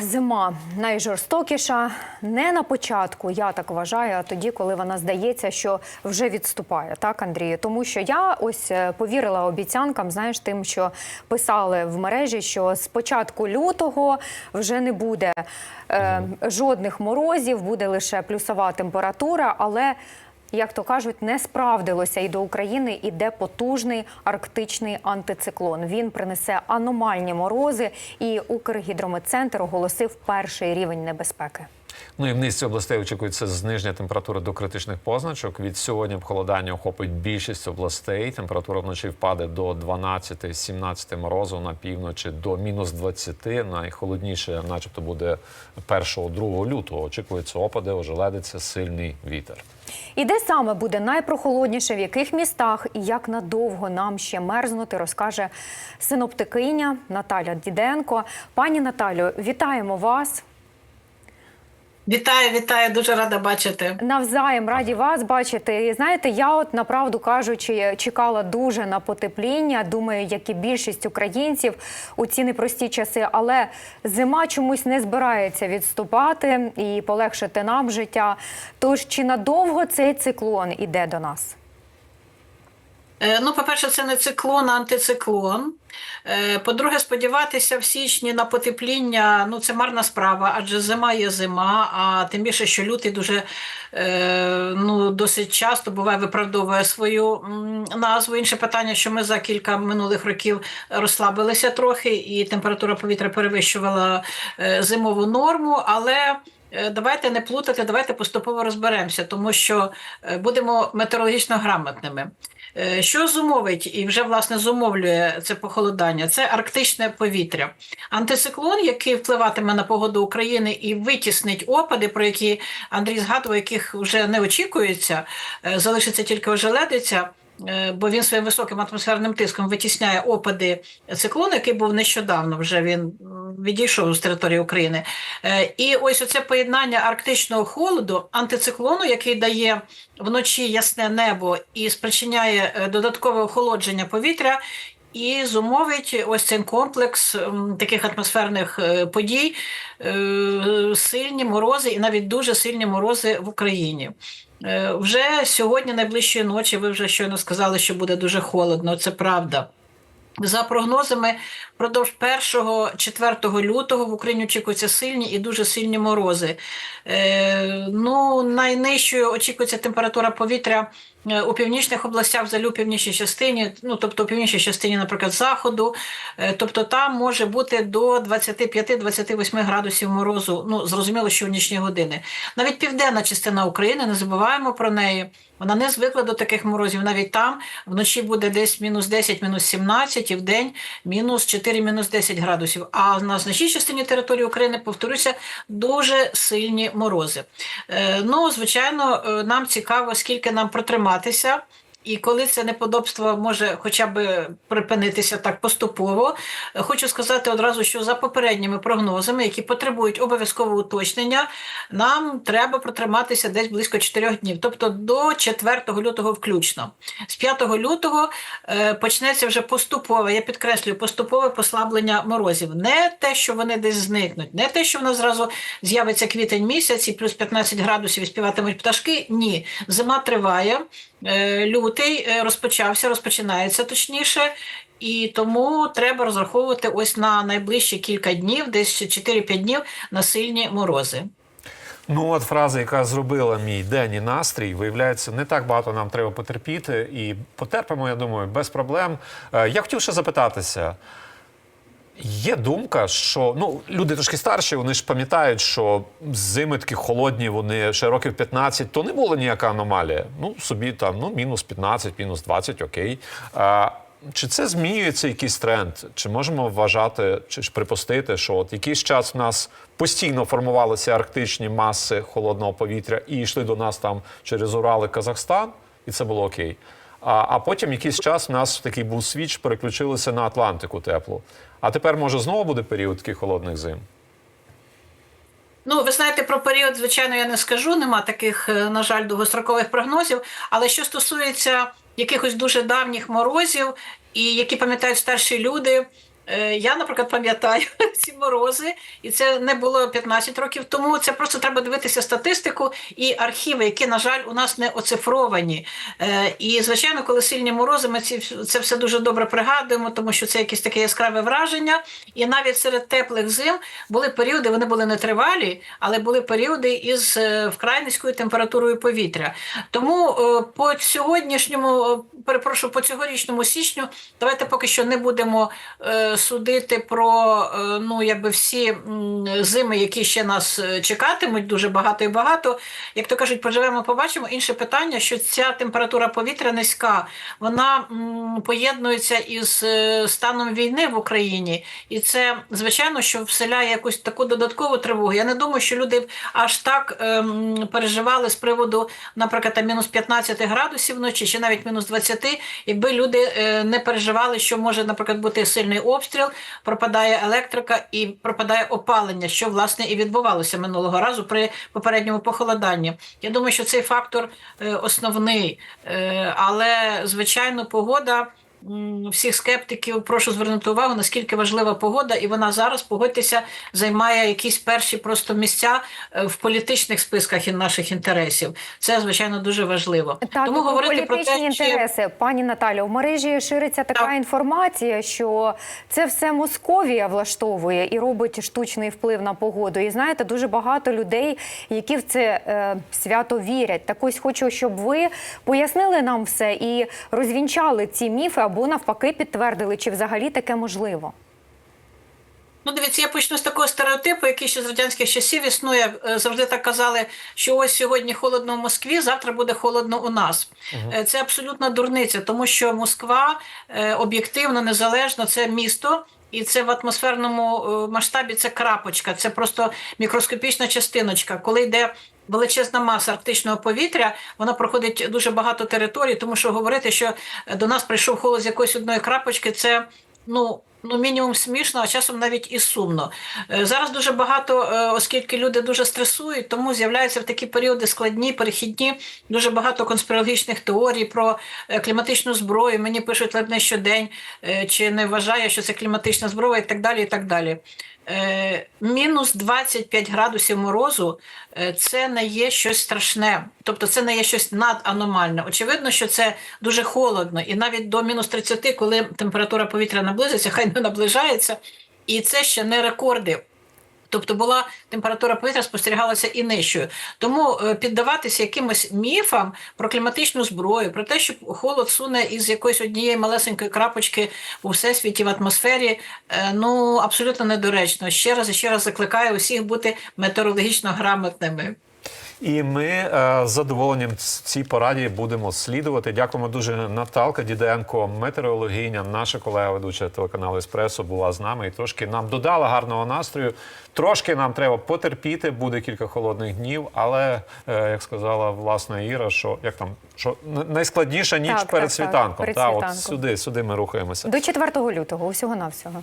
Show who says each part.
Speaker 1: Зима найжорстокіша не на початку, я так вважаю, а тоді, коли вона здається, що вже відступає, так, Андрію? Тому що я ось е, повірила обіцянкам, знаєш, тим, що писали в мережі, що з початку лютого вже не буде е, жодних морозів, буде лише плюсова температура, але. Як то кажуть, не справдилося і до України іде потужний арктичний антициклон. Він принесе аномальні морози, і Укргідрометцентр оголосив перший рівень небезпеки.
Speaker 2: Ну і в низці областей очікується зниження температури до критичних позначок. Від сьогодні похолодання охопить більшість областей. Температура вночі впаде до 12-17 морозу на півночі до мінус 20. Найхолодніше, начебто, буде 1-2 лютого. Очікуються опади, ожеледиться, сильний вітер.
Speaker 1: І де саме буде найпрохолодніше, в яких містах і як надовго нам ще мерзнути, розкаже синоптикиня Наталя Діденко. Пані Наталю, вітаємо вас.
Speaker 3: Вітаю, вітаю, дуже рада бачити.
Speaker 1: Навзаєм раді вас бачити. І знаєте, я от направду кажучи, чекала дуже на потепління. Думаю, як і більшість українців у ці непрості часи. Але зима чомусь не збирається відступати і полегшити нам життя. Тож чи надовго цей циклон іде до нас?
Speaker 3: Е, Ну, по-перше, це не циклон, а антициклон. Е, По-друге, сподіватися в січні на потепління ну це марна справа, адже зима є зима, а тим більше, що лютий дуже е, ну, досить часто буває виправдовує свою назву. Інше питання, що ми за кілька минулих років розслабилися трохи, і температура повітря перевищувала зимову норму, але. Е, Давайте не плутати, давайте поступово розберемося, тому що е, будемо метеорологічно грамотними. Е, Що зумовить і вже власне зумовлює це похолодання? Це арктичне повітря. Антициклон, який впливатиме на погоду України і витіснить опади, про які Андрій згадував, яких вже не очікується, залишиться тільки ожеледиця. Е, Бо він своїм високим атмосферним тиском витісняє опади циклону, який був нещодавно. Вже він відійшов з території України. Е, І ось оце поєднання арктичного холоду, антициклону, який дає вночі ясне небо і спричиняє е, додаткове охолодження повітря. І зумовить ось цей комплекс таких атмосферних подій, сильні морози і навіть дуже сильні морози в Україні. Е, Вже сьогодні, найближчої ночі, ви вже щойно сказали, що буде дуже холодно. Це правда. За прогнозами, впродовж 1-4 лютого в Україні очікуються сильні і дуже сильні морози. Е, ну, найнижчою очікується температура повітря е, у північних областях, взагалі у північній частині, ну тобто у північній частині, наприклад, заходу. Е, тобто там може бути до 25-28 градусів морозу. Ну, зрозуміло, що в нічні години. Навіть південна частина України, не забуваємо про неї. Вона не звикла до таких морозів. Навіть там вночі буде десь мінус 10, мінус 17, і в день мінус 4, мінус 10 градусів. А на значній частині території України, повторюся, дуже сильні морози. Е, ну, звичайно, е, нам цікаво, скільки нам протриматися. І коли це неподобство може хоча б припинитися так поступово, хочу сказати одразу, що за попередніми прогнозами, які потребують обов'язкового уточнення, нам треба протриматися десь близько 4 днів, тобто до 4 лютого включно. З 5 лютого е, почнеться вже поступове, я підкреслюю, поступове послаблення морозів. Не те, що вони десь зникнуть, не те, що в нас зразу з'явиться квітень місяць і плюс 15 градусів і співатимуть пташки. Ні, зима триває. Е, Лютий е, розпочався, розпочинається точніше, і тому треба розраховувати ось на найближчі кілька днів, десь 4-5 днів на сильні морози.
Speaker 2: Ну, от фраза, яка зробила мій день і настрій, виявляється, не так багато нам треба потерпіти, і потерпимо, я думаю, без проблем. Е, Я хотів ще запитатися. Є думка, що ну люди трошки старші, вони ж пам'ятають, що зими такі холодні, вони ще років 15, то не була ніяка аномалія. Ну собі там ну мінус 15, мінус 20, окей. А, чи це змінюється якийсь тренд? Чи можемо вважати, чи ж припустити, що от якийсь час в нас постійно формувалися арктичні маси холодного повітря і йшли до нас там через Урали, Казахстан, і це було окей. А, а потім якийсь час в нас такий був свіч, переключилися на Атлантику теплу. А тепер, може, знову буде період таких холодних зим?
Speaker 3: Ну, ви знаєте, про період, звичайно, я не скажу. Нема таких, е, на жаль, довгострокових прогнозів. Але що стосується якихось дуже давніх морозів, і які пам'ятають старші люди, Я, наприклад, пам'ятаю ці морози, і це не було 15 років тому. Це просто треба дивитися статистику і архіви, які, на жаль, у нас не оцифровані. Е, І, звичайно, коли сильні морози, ми ці, це все дуже добре пригадуємо, тому що це якесь таке яскраве враження. І навіть серед теплих зим були періоди, вони були нетривалі, але були періоди із е, вкрай низькою температурою повітря. Тому е, по сьогоднішньому, е, перепрошую, по цьогорічному січню, давайте поки що не будемо е, судити про е, ну, якби всі зими, які ще нас е, чекатимуть, дуже багато і багато. Як то кажуть, поживемо, побачимо. Інше питання, що ця температура повітря низька, вона поєднується із е, станом війни в Україні, і це звичайно, що вселяє якусь таку додаткову тривогу. Я не думаю, що люди аж так ем, переживали з приводу, наприклад, там, мінус 15 градусів вночі, чи навіть мінус 20, якби люди е, не переживали, що може, наприклад, бути сильний обстріл, пропадає електрика і пропадає опалення, що власне і відбувалося минулого разу при попередньому похолоданні. Я думаю, що цей фактор е, основний, Е, але звичайно, погода. Всіх скептиків прошу звернути увагу, наскільки важлива погода, і вона зараз, погодьтеся, займає якісь перші просто місця е, в політичних списках і наших інтересів. Це звичайно дуже важливо.
Speaker 1: Так,
Speaker 3: Тому говорити про
Speaker 1: політичні
Speaker 3: те, чи
Speaker 1: інтереси, пані Наталю, в мережі шириться така
Speaker 3: Так.
Speaker 1: інформація, що це все Московія влаштовує і робить штучний вплив на погоду. І знаєте, дуже багато людей, які в це е, свято вірять. Так ось хочу, щоб ви пояснили нам все і розвінчали ці міфи або навпаки підтвердили, чи взагалі таке можливо.
Speaker 3: Ну, дивіться, я почну з такого стереотипу, який ще з радянських часів існує. Е, Завжди так казали, що ось сьогодні холодно в Москві, завтра буде холодно у нас. Е, Це абсолютна дурниця, тому що Москва е, об'єктивно, незалежно, це місто. І це в атмосферному масштабі це крапочка, це просто мікроскопічна частиночка. Коли йде величезна маса арктичного повітря, вона проходить дуже багато територій, тому що говорити, що до нас прийшов холод з якоїсь одної крапочки, це ну. Ну, мінімум смішно, а часом навіть і сумно. Е, Зараз дуже багато, е, оскільки люди дуже стресують, тому з'являються в такі періоди складні, перехідні, дуже багато конспірологічних теорій про е, кліматичну зброю. Мені пишуть ледь не щодень, чи не вважає, що це кліматична зброя, і так далі. і так далі. Мінус 25 градусів морозу це не є щось страшне, тобто це не є щось наданомальне. Очевидно, що це дуже холодно, і навіть до мінус 30, коли температура повітря наблизиться, хай не наближається, і це ще не рекорди. Тобто була температура повітря спостерігалася і нижчою. Тому е, піддаватися якимось міфам про кліматичну зброю, про те, що холод суне із якоїсь однієї малесенької крапочки у всесвіті в атмосфері, е, ну абсолютно недоречно. Ще раз і ще раз закликаю усіх бути метеорологічно грамотними.
Speaker 2: І ми е, з задоволенням цій пораді будемо слідувати. Дякуємо дуже Наталка Діденко, метеорологиня, наша колега ведуча телеканалу Еспресо була з нами і трошки нам додала гарного настрою. Трошки нам треба потерпіти, буде кілька холодних днів, але е, як сказала власна Іра, що як там що найскладніша ніч
Speaker 1: Так,
Speaker 2: перед
Speaker 1: так, так,
Speaker 2: світанком.
Speaker 1: перед
Speaker 2: Та, от сюди, сюди ми рухаємося.
Speaker 1: До 4 лютого, усього навсього.